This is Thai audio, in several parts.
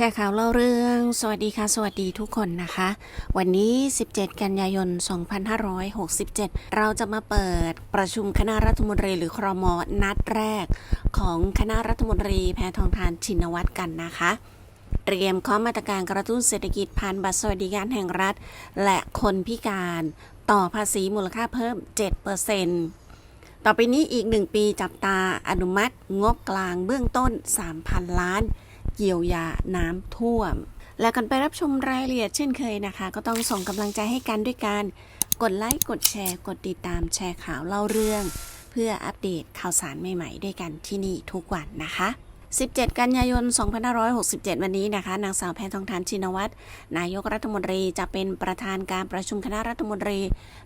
แชร์ข่าวเล่าเรื่อง สวัสดีค่ะ สวัสดีทุกคนนะคะ วันนี้ 17 กันยายน 2567 เราจะมาเปิดประชุมคณะรัฐมนตรีหรือครมนัดแรก ของคณะรัฐมนตรีแพทองทานชินวัตรกันนะคะ เตรียมข้อมาตรการกระตุ้นเศรษฐกิจผ่านบัตรสวัสดิการแห่งรัฐ และคนพิการต่อภาษีมูลค่าเพิ่ม 7%ต่อไปนี้อีก 1 ปีจับตาอนุมัติงบกลางเบื้องต้น 3,000 ล้าน เยียวยาน้ำท่วม และกันไปรับชมรายละเอียดเช่นเคยนะคะ ก็ต้องส่งกำลังใจให้กันด้วยการกดไลค์กดแชร์ กดติดตามแชร์ข่าวเล่าเรื่อง เพื่ออัปเดตข่าวสารใหม่ ๆ ด้วยกันที่นี่ทุกวันนะคะ 17 กันยายน 2567 วันนี้นะคะ นางสาวแพทองทานชินวัตร นายกรัฐมนตรีจะเป็นประธานการประชุมคณะรัฐมนตรี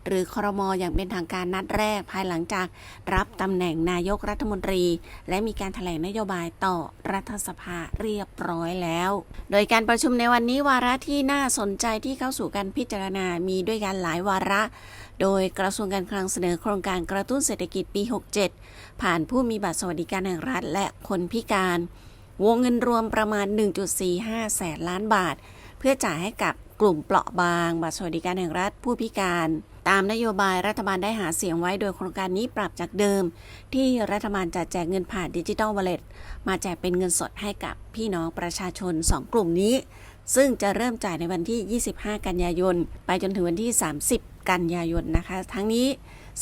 หรือครมอย่างเป็นทางการนัดแรกภายหลังจากรับตำแหน่งนายกรัฐมนตรี และมีการแถลงนโยบายต่อรัฐสภาเรียบร้อยแล้ว โดยการประชุมในวันนี้วาระที่น่าสนใจที่เข้าสู่การพิจารณา มีด้วยกันหลายวาระ โดยกระทรวงการคลังเสนอโครงการกระตุ้นเศรษฐกิจปี 67 ผ่านผู้มีบัตรสวัสดิการแห่งรัฐและคนพิการ วงเงินรวมประมาณ 1.45 แสนล้านบาท เพื่อจ่ายให้กับกลุ่มเปราะบาง บัตรสวัสดิการแห่งรัฐผู้พิการ ตามนโยบายรัฐบาลได้หาเสียงไว้โดยโครงการนี้ปรับจากเดิม ที่รัฐบาลจะแจกเงินผ่านดิจิ t a ลวอลเล็ตมาแจกเป็นเงินสดให้กับพี่น้องประชาชน 2 กลุ่มนี้ซึ่งจะเริ่มจ่ายในวันที่ 25 กันยายน ไปจนถึงวันที่ 30 กันยายนนะคะ ทั้งนี้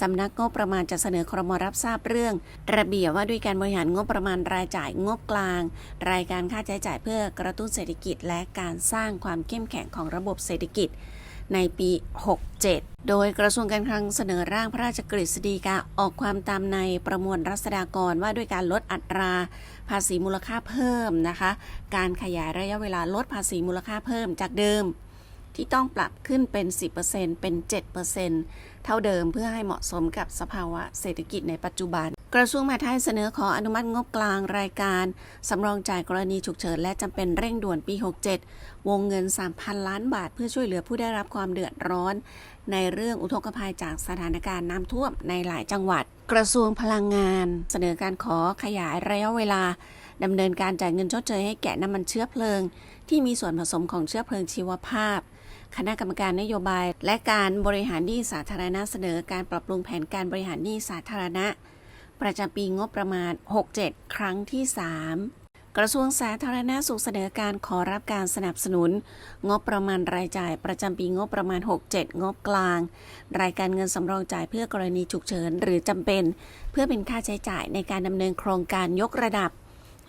สำนักงบประมาณจะเสนอครมรับทราบเรื่อง ระเบียบว่าด้วยการบริหารงบประมาณรายจ่ายงบกลาง รายการค่าใช้จ่ายเพื่อกระตุ้นเศรษฐกิจ และการสร้างความเข้มแข็งของระบบเศรษฐกิจในปี 67 โดยกระทรวงการคลังเสนอร่างพระราชกฤษฎีกาออกความตามในประมวลรัษฎากรว่าด้วยการลดอัตรา ภาษีมูลค่าเพิ่มนะคะ การขยายระยะเวลาลดภาษีมูลค่าเพิ่มจากเดิม ที่ต้องปรับขึ้นเป็น 10%เป็น 7%เท่าเดิมเพื่อให้เหมาะสมกับสภาวะเศรษฐกิจในปัจจุบัน กระทรวงมหาดไทยเสนอขออนุมัติงบกลางรายการ สำรองจ่ายกรณีฉุกเฉินและจำเป็นเร่งด่วนปี 67 วงเงิน 3,000 ล้านบาท เพื่อช่วยเหลือผู้ได้รับความเดือดร้อน ในเรื่องอุทกภัยจากสถานการณ์น้ำท่วมในหลายจังหวัด กระทรวงพลังงาน เสนอการขอขยายระยะเวลาดำเนินการจ่ายเงินชดเชยให้แก่น้ำมันเชื้อเพลิง ที่มีส่วนผสมของเชื้อเพลิงชีวภาพ คณะกรรมการนโยบาย และการบริหารหนี้สาธารณะเสนอการปรับปรุงแผนการบริหารหนี้สาธารณะ ประจำปีงบประมาณ 67 ครั้งที่ 3 กระทรวงสาธารณาสุขเสนอการขอรับการสนับสนุน งบประมาณรายจ่ายประจำปีงบประมาณ 67 งบกลาง รายการเงินสำรองจ่ายเพื่อกรณีฉุกเฉินหรือจำเป็น เพื่อเป็นค่าใช้จ่ายในการดำเนินโครงการยกระดับ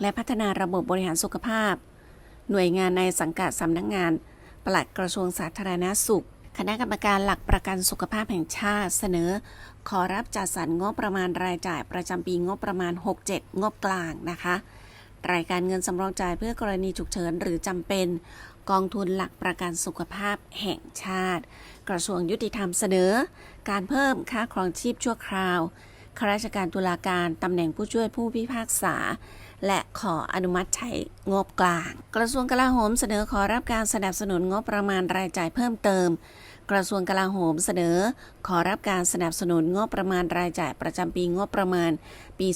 และพัฒนาระบบบริหารสุขภาพ หน่วยงานในสังกัดสำนักงาน ปลัดกระทรวงสาธารณาสุข คณะกรรมการหลักประกันสุขภาพแห่งชาติเสนอ ขอรับจัดสรรงบประมาณรายจ่ายประจำปีงบประมาณ 67 งบกลางนะคะ รายการเงินสำรองจ่ายเพื่อกรณีฉุกเฉินหรือจำเป็น กองทุนหลักประกันสุขภาพแห่งชาติ กระทรวงยุติธรรมเสนอ การเพิ่มค่าครองชีพชั่วคราว ข้าราชการตุลาการตำแหน่งผู้ช่วยผู้พิพากษา และขออนุมัติใช้งบกลาง กระทรวงกลาโหมเสนอขอรับการสนับสนุนงบประมาณรายจ่ายเพิ่มเติม กระทรวงกลาโหมเสนอ ขอรับการสนับสนุนงบประมาณรายจ่ายประจำปีงบประมาณ ปี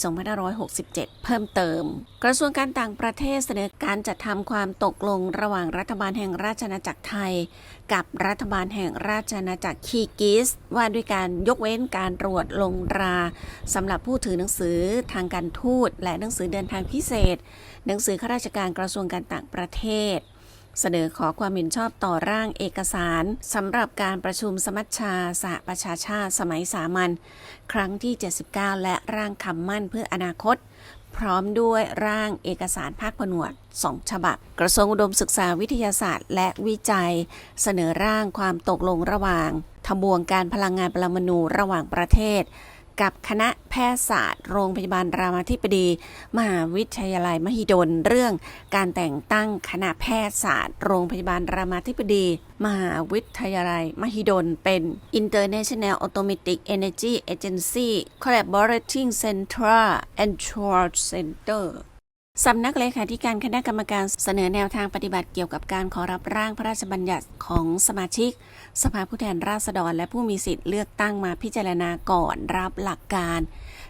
2567 เพิ่มเติม กระทรวงการต่างประเทศเสนอการจัดทำความตกลงระหว่างรัฐบาลแห่งราชอาณาจักรไทย กับรัฐบาลแห่งราชอาณาจักรคีกิส ว่าด้วยการยกเว้นการตรวจลงราสำหรับผู้ถือหนังสือทางการทูต และหนังสือเดินทางพิเศษ หนังสือข้าราชการกระทรวงการต่างประเทศ เสนอขอความเห็นชอบต่อร่างเอกสารสำหรับการประชุมสมัชชาสหประชาชาติสมัยสามัญครั้งที่ 79 และร่างคำมั่นเพื่ออนาคต พร้อมด้วยร่างเอกสารภาคผนวด 2 ฉบับ กระทรวงอุดมศึกษาวิทยาศาสตร์ และวิจัย เสนอร่างความตกลงระหว่างทบวงการพลังงานปรมาณูระหว่างประเทศ กับคณะแพทยศาสตร์ โรงพยาบาลรามาธิบดี มหาวิทยาลัยมหิดล เรื่องการแต่งตั้งคณะแพทยศาสตร์ โรงพยาบาลรามาธิบดี มหาวิทยาลัยมหิดล เป็น International Automatic Energy Agency Collaborating Central and Trade Center สำนักเลขาธิการคณะกรรมการเสนอแนวทางปฏิบัติเกี่ยวกับการขอรับร่างพระราชบัญญัติของสมาชิก สภาผู้แทนราษฎร และผู้มีสิทธิ์เลือกตั้งมาพิจารณาก่อนรับหลักการ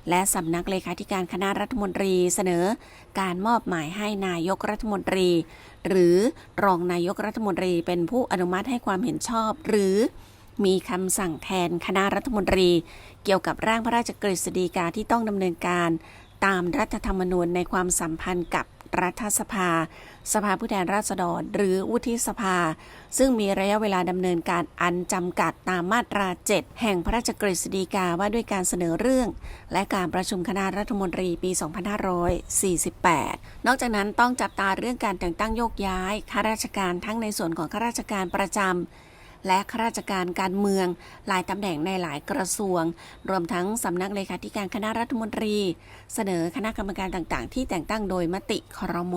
และสำนักเลขาธิการคณะรัฐมนตรีเสนอการมอบหมายให้นายกรัฐมนตรี หรือรองนายกรัฐมนตรีเป็นผู้อนุมัติให้ความเห็นชอบ หรือมีคำสั่งแทนคณะรัฐมนตรี เกี่ยวกับร่างพระราชกฤษฎีกาที่ต้องดำเนินการ ตามรัฐธรรมนูญในความสัมพันธ์กับรัฐสภา สภาผู้แทนราษฎร หรือวุฒิสภา ซึ่งมีระยะเวลาดำเนินการอันจำกัดตามมาตรา 7 แห่งพระราชกฤษฎีกาว่าด้วยการเสนอเรื่อง และการประชุมคณะรัฐมนตรีปี 2548 นอกจากนั้นต้องจับตาเรื่องการแต่งตั้งโยกย้ายข้าราชการทั้งในส่วนของข้าราชการประจำ และข้าราชการการเมือง หลายตำแหน่งในหลายกระทรวง รวมทั้งสำนักเลขาธิการคณะรัฐมนตรี เสนอคณะกรรมการต่างๆ ที่แต่งตั้งโดยมติครม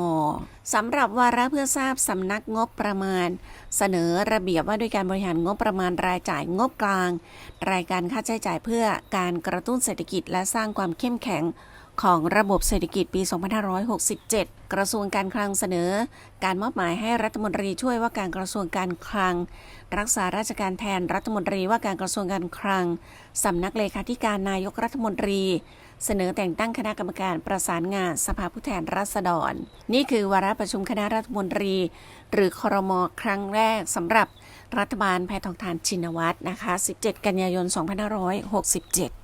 สำหรับวาระเพื่อทราบสำนักงบประมาณ เสนอระเบียบว่าด้วยการบริหารงบประมาณรายจ่ายงบกลาง รายการค่าใช้จ่ายเพื่อการกระตุ้นเศรษฐกิจและสร้างความเข้มแข็ง ของระบบเศรษฐกิจปี 2567 กระทรวงการคลังเสนอ การมอบหมายให้รัฐมนตรีช่วยว่าการกระทรวงการคลัง รักษาราชการแทนรัฐมนตรีว่าการกระทรวงการคลัง สำนักเลขาธิการนายกรัฐมนตรี เสนอแต่งตั้งคณะกรรมการประสานงานสภาผู้แทนราษฎร นี่คือวาระประชุมคณะรัฐมนตรี หรือครมครั้งแรกสำหรับรัฐบาลแพทองทานชินวัตรนะคะ 17 กันยายน 2567